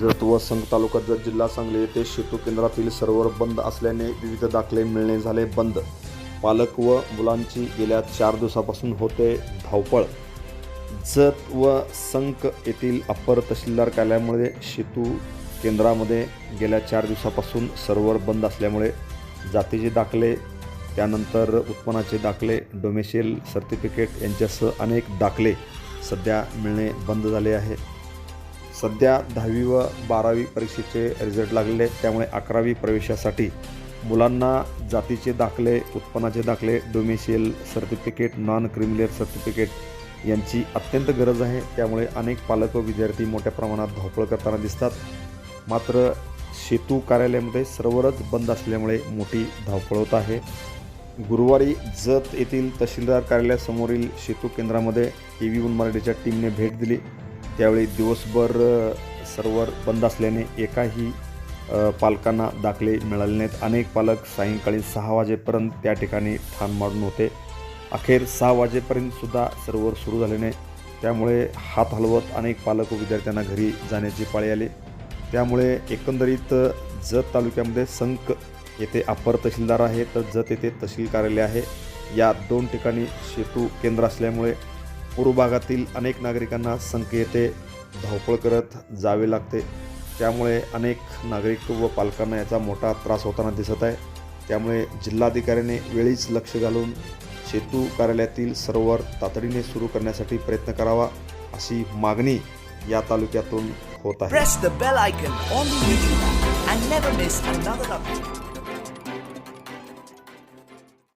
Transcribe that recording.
जत व संघ तालुका जत जिल्हा सांगली येथे सेतू केंद्रातील सर्व्हर बंद असल्याने विविध दाखले मिळणे झाले बंद. पालक व मुलांची गेल्या चार दिवसापासून होते धावपळ. जत व संक येथील अप्पर तहसीलदार कार्यालयामुळे सेतू केंद्रामध्ये गेल्या चार दिवसापासून सर्व्हर बंद असल्यामुळे जातीचे दाखले त्यानंतर उत्पन्नाचे दाखले डोमेशियल सर्टिफिकेट यांच्यासह अनेक दाखले सध्या मिळणे बंद झाले आहे. सध्या दहावी व बारावी परीक्षेचे रिझल्ट लागलेले आहेत. त्यामुळे अकरावी प्रवेशासाठी मुलांना जातीचे दाखले उत्पन्नाचे दाखले domicile certificate non creamy layer certificate यांची अत्यंत गरज आहे. त्यामुळे अनेक पालक व विद्यार्थी मोठ्या प्रमाणात धावपळ करताना दिसतात. मात्र सेतू कार्यालयामध्ये सर्वरच बंद असल्यामुळे मोठी धावपळ होत आहे. गुरुवारी जत येथील तहसीलदार कार्यालयासमोरील सेतू केंद्रामध्ये टी व्ही मराठीच्या टीमने भेट दिली. त्यावेळी दिवसभर अ, सर्व्हर बंद असल्याने एकाही पालकांना दाखले मिळाले नाहीत. अनेक पालक सायंकाळी सहा वाजेपर्यंत त्या ठिकाणी ठाण मारून होते. अखेर सहा वाजेपर्यंत सुद्धा सर्व्हर सुरू झाले नाही त्यामुळे हात हलवत अनेक पालक व विद्यार्थ्यांना घरी जाण्याची पाळी आली. त्यामुळे एकंदरीत जत तालुक्यामध्ये संक येथे अपर तहसीलदार आहे तर जत येथे तहसील कार्यालय आहे. या दोन ठिकाणी सेतू केंद्र असल्यामुळे पूर्व भागातील अनेक नागरिकांना संख येथे धावपळ करत जावे लागते. त्यामुळे अनेक नागरिक व पालकांना याचा मोठा त्रास होताना दिसत आहे. त्यामुळे जिल्हाधिकाऱ्याने वेळीच लक्ष घालून सेतू कार्यालयातील सरोवर तातडीने सुरू करण्यासाठी प्रयत्न करावा अशी मागणी या तालुक्यातून होत आहे.